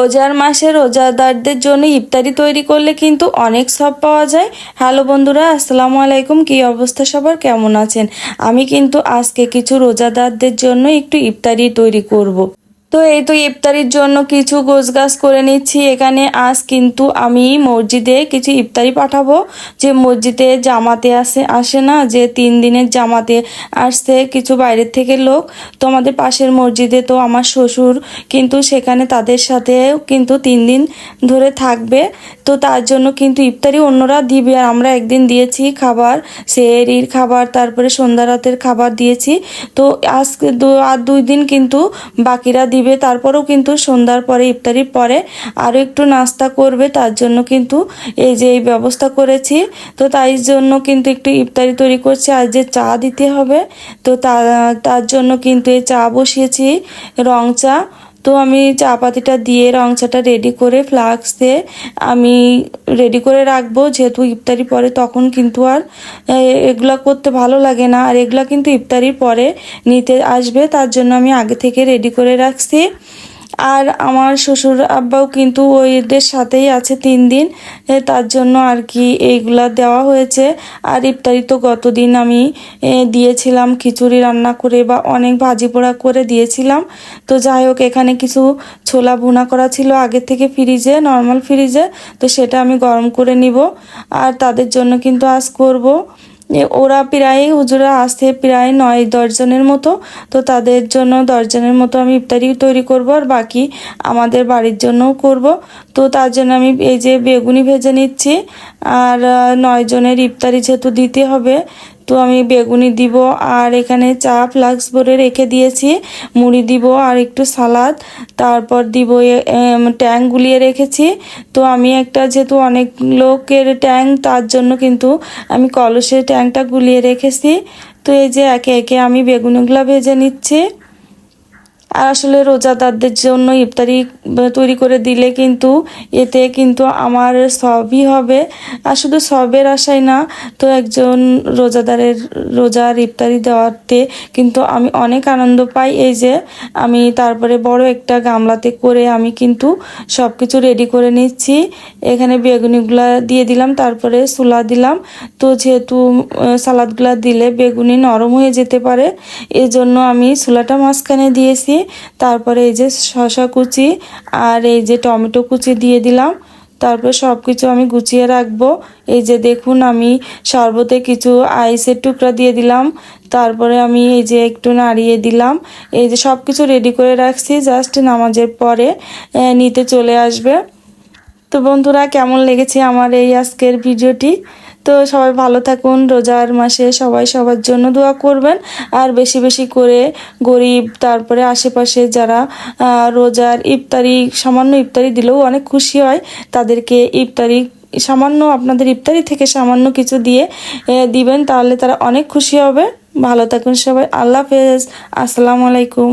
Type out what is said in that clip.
রোজার মাসে রোজাদারদের জন্য ইফতারি তৈরি করলে কিন্তু অনেক সব পাওয়া যায়। হ্যালো বন্ধুরা, আসসালামু আলাইকুম। কি অবস্থা সবার? কেমন আছেন? আমি কিন্তু আজকে কিছু রোজাদারদের জন্য একটু ইফতারি তৈরি করব। তো এই তো ইফতারির জন্য কিছু গোছগাছ করে নিচ্ছি। এখানে আজ কিন্তু আমি মসজিদে কিছু ইফতারি পাঠাবো। যে মসজিদে জামাতে আসে আসে না, যে তিন দিনের জামাতে আসছে কিছু বাইরের থেকে লোক। তো আমাদের পাশের মসজিদে তো আমার শ্বশুর কিন্তু সেখানে তাদের সাথে কিন্তু তিন দিন ধরে থাকবে। তো তার জন্য কিন্তু ইফতারি অন্যরা দিবে। আর আমরা একদিন দিয়েছি খাবার সেরির খাবার, তারপরে সন্ধ্যা রাতের খাবার দিয়েছি। তো আজকে দু- আর দুই দিন কিন্তু বাকিরা দিবে। তারপরেও কিন্তু সন্ধ্যার পরে, ইফতারির পরে আরও একটু নাস্তা করবে, তার জন্য কিন্তু এই যে এই ব্যবস্থা করেছি। তো তাই জন্য কিন্তু একটু ইফতারি তৈরি করছি। আর যে চা দিতে হবে তো, তার জন্য কিন্তু এই চা বসিয়েছি, রং চা। তো আমি চা পাতিটা দিয়ে রং চাটা রেডি করে ফ্লাক্স দিয়ে আমি রেডি করে রাখব। যেহেতু ইফতারি পরে তখন কিন্তু আর এগুলা করতে ভালো লাগে না। আর এগুলা কিন্তু ইফতারির পরে নিতে আসবে, তার জন্য আমি আগে থেকে রেডি করে রাখছি। আর আমার শ্বশুর আব্বাও কিন্তু ওইদের সাথেই আছে তিন দিন। তার জন্য আর কি এইগুলা দেওয়া হয়েছে। আর ইফতারি তো গতদিন আমি দিয়েছিলাম। খিচুড়ি রান্না করে বা অনেক ভাজি পোড়া করে দিয়েছিলাম। তো যাই হোক, এখানে কিছু ছোলা ভুনা করা ছিল আগে থেকে ফ্রিজে, নর্মাল ফ্রিজে। তো সেটা আমি গরম করে নিব। আর তাদের জন্য কিন্তু আজ করব। ওরা প্রায়, হুজুরা আসতে প্রায় নয় দশজনের মতো। তো তাদের জন্য দশজনের মতো আমি ইফতারি তৈরি করব আর বাকি আমাদের বাড়ির জন্যও করব। তো তার জন্য আমি এই যে বেগুনি ভেজে নিচ্ছি। আর নয় জনের ইফতারি যেহেতু দিতে হবে তো আমি বেগুনি দিব, আর এখানে চা ফ্লাক্স ভরে রেখে দিয়েছি, মুড়ি দিব, আর একটু সালাদ। তারপর দিব ট্যাং গুলিয়ে রেখেছি। তো আমি একটা যেহেতু অনেক লোকের ট্যাং, তার জন্য কিন্তু আমি কলসের ট্যাংটা গুলিয়ে রেখেছি। তো এই যে একে একে আমি বেগুনগুলো ভেজে নিচ্ছি। আর আসলে রোজাদারদের জন্য ইফতারি তৈরি করে দিলে কিন্তু এতে কিন্তু আমার সবই হবে। আর শুধু সবের আশায় না, তো একজন রোজাদারের রোজার ইফতারি দেওয়াতে কিন্তু আমি অনেক আনন্দ পাই। এই যে আমি তারপরে বড় একটা গামলাতে করে আমি কিন্তু সব কিছু রেডি করে নিচ্ছি। এখানে বেগুনিগুলা দিয়ে দিলাম, তারপরে সুলা দিলাম। তো যেহেতু সালাদগুলা দিলে বেগুনি নরম হয়ে যেতে পারে এই জন্য আমি সুলাটা মাঝখানে দিয়েছি। তারপরে এই যে শশা কুচি আর এই যে টমেটো কুচি দিয়ে দিলাম। তারপর সব কিছু আমি গুছিয়ে রাখব। এই যে দেখুন, আমি শরবতে কিছু আইসের টুকরা দিয়ে দিলাম। তারপরে আমি এই যে একটু নাড়িয়ে দিলাম। এই যে সব কিছু রেডি করে রাখছি জাস্ট নামাজের পরে নিতে চলে আসবে। তো বন্ধুরা, কেমন লেগেছে আমার এই আজকের ভিডিওটি? তো সবাই ভালো থাকুন, রোজার মাসে সবাই সবার জন্য দোয়া করবেন। আর বেশি বেশি করে গরিব, তারপরে আশেপাশে যারা রোজার ইফতারি, সামান্য ইফতারি দিলেও অনেক খুশি হয়, তাদেরকে ইফতারি, সামান্য আপনাদের ইফতারি থেকে সামান্য কিছু দিয়ে দিবেন, তাহলে তারা অনেক খুশি হবে। ভালো থাকুন সবাই, আল্লাহ হাফেজ। আসসালামু আলাইকুম।